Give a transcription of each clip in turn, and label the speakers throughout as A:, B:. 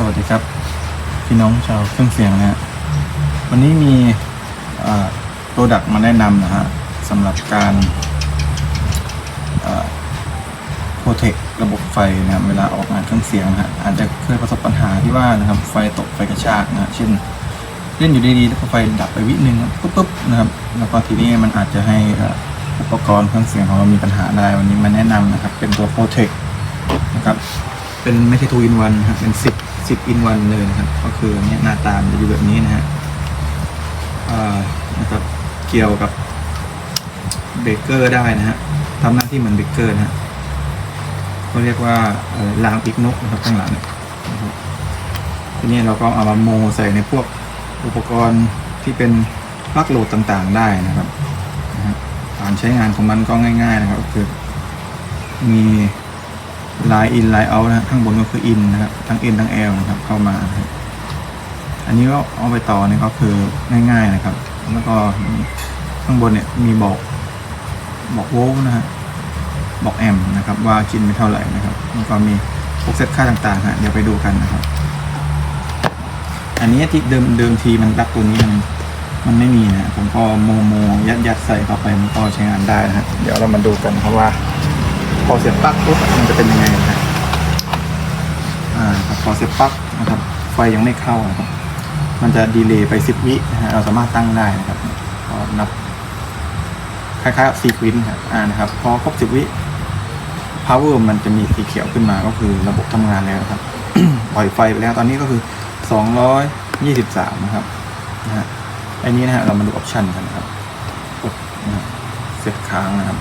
A: สวัสดีครับ พี่น้องชาวเครื่องเสียงนะฮะวันนี้มีโปรดักต์มาแนะนำนะฮะสำหรับการโปรเทคระบบไฟนะครับเวลาออกงานเครื่องเสียงนะฮะอาจจะเคยประสบปัญหาที่ว่านะครับไฟตกไฟกระชากนะฮะเช่นเล่นอยู่ดีๆแล้วไฟดับไปวินึงปุ๊บปุ๊บนะครับแล้วก็ทีนี้มันอาจจะให้อุปกรณ์เครื่องเสียงของเรามีปัญหาได้วันนี้มาแนะนำนะครับ เป็นตัวโปรเทคนะครับ เป็นไม่ใช่ two in one นครับเป็นสิบสิบ in one เลยนะครับ ก็คือเนี้ยหน้าตามจะอยู่แบบนี้นะฮะอ่านะครับเกี่ยวกับเบเกอร์ได้นะฮะทำหน้าที่เหมือนเบเกอร์นะฮะก็เรียกว่าเอ่อรางปีกนกนะครับข้างหลังนะครับทีนี้เราก็เอามาโมใส่ในพวกอุปกรณ์ที่เป็นปลั๊กโหลดต่างๆได้นะครับการใช้งานของมันก็ง่าย ๆ นะครับก็คือมี ไลน์อินไลน์เอานะข้างบนก็คืออินนะครับทั้ง N ทั้ง L นะครับเข้ามา อันนี้ก็เอาไปต่อเนี่ยก็คือง่ายๆนะครับ แล้วก็ข้างบนเนี่ยมีบอกบอกโวลต์นะฮะบอกแอมป์นะครับ ว่ากินไม่เท่าไหร่นะครับแล้วก็มีพวกเซตค่าต่างๆฮะเดี๋ยวไปดูกันนะครับ อันนี้ที่เดิมเดิมทีมันรักตัวนี้มันมันไม่มีนะผมก็โมโมยัดยัดใส่เข้าไปมันก็ใช้งานได้นะฮะเดี๋ยวเรามาดูกันครับว่า พอเสียบปลั๊กปุ๊บมันจะเป็นยังไงนะอ่าครับพอเสียบปลั๊กนะครับไฟยังไม่เข้านะครับมันจะดีเลย์ไปสิบวินะฮะเราสามารถตั้งได้นะครับก็นับคล้ายๆกับซีควินครับอ่านะครับพอครบสิบวิ power มันจะมีสีเขียวขึ้นมาก็คือระบบทำงานแล้วครับปล่อยไฟไปแล้วตอนนี้ก็คือสองร้อยยี่สิบสามนะครับนะฮะอันนี้นะฮะเรามาดูออปชันกันนะครับกดนะครับเซตค้างนะครับ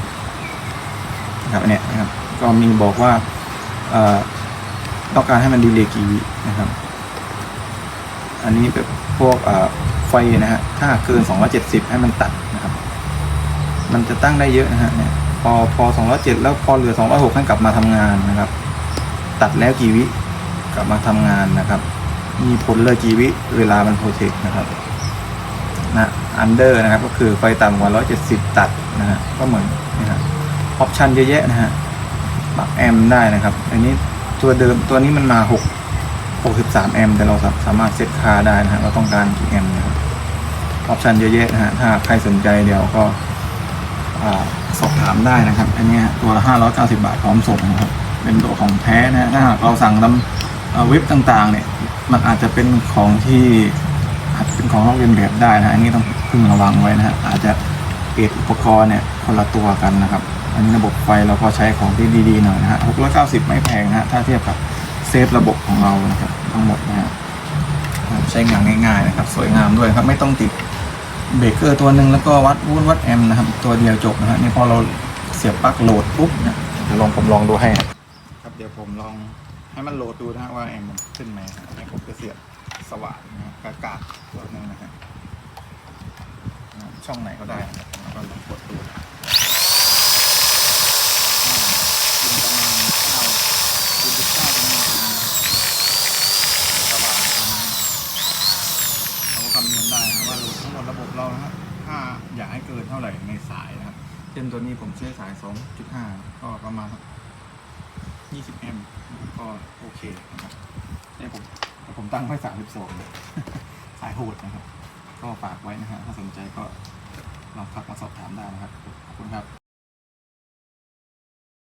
A: นะครับอันเนี้ยนะครับก็มีบอกว่าต้องการให้มันดีเลย์กี่วินะครับ อันนี้แบบพวกไฟนะฮะถ้าเกิน 270 ให้มันตัดนะครับ มันจะตั้งได้เยอะนะฮะเนี่ยพอพอ207 แล้วพอเหลือ 206ให้กลับมาทำงานนะครับ ตัดแล้วกี่วิกลับมาทำงานนะครับ มีผลเลยกี่วิเวลามันโปรเทคนะครับนะอันเดอร์นะครับก็คือไฟต่ำกว่า 170 ตัดนะฮะก็เหมือนนะฮะ ออปชันเยอะแยะนะฮะปรับแอมได้นะครับ อันนี้ตัวเดิมตัวนี้มันมา 6 63 แอมแต่เราสามารถเซตค่าได้นะฮะเราต้องการกี่แอมนะครับออปชันเยอะแยะนะฮะถ้าใครสนใจเดี๋ยวก็สอบถามได้นะครับ อันนี้ตัวละ 590 บาทพร้อมส่งนะครับ เป็นตัวของแท้นะฮะถ้าหากเราสั่งตามเว็บต่างๆ เนี่ย มันอาจจะเป็นของที่อาจจะเป็นของลอกเลียนแบบได้นะฮะอันนี้ต้องพึงระวังไว้นะฮะอาจจะเกรดอุปกรณ์เนี่ยคนละตัวกันนะครับ อันนี้ระบบไฟเราก็ใช้ของที่ดีๆหน่อยนะฮะ690 ไม่แพงนะฮะถ้าเทียบกับเซฟระบบของเรานะครับทั้งหมดนะฮะใช้งานง่ายๆนะครับ สวยงามด้วยครับไม่ต้องติดเบรกเกอร์ตัวหนึ่งแล้วก็วัดวุ้นวัดแอมนะครับ ตัวเดียวจบนะฮะนี่พอเราเสียบปลั๊กโหลดปุ๊บเนี่ยเดี๋ยวลองผมลองดูให้ครับเดี๋ยวผมลองให้มันโหลดดูนะฮะว่าแอมมันขึ้นไหมนะฮะอันนี้ผมจะเสียบสว่านนะฮะกากาตัวหนึงนะฮะช่องไหนก็ได้แล้วก็ลองกดดูอ่ากินประมาณเก้าคูณสิบเก้าจำนวนนะสว่านประมาณเราก็คำนวณได้นะว่าโหล ดระบบเรานะฮะถ้าอยากให้เกินเท่าไหร่ในสายนะครับเช่นตัวนี้ผมใช้สาย 2.5 ก็ประมาณ20แอมป์ก็โอเคนะครับเนี่ยผมผมตั้งไว้ 32 สายโหดนะครับ ก็ฝากไว้นะฮะถ้าสนใจก็ลองทักมาสอบถามได้นะครับ ขอบคุณครับ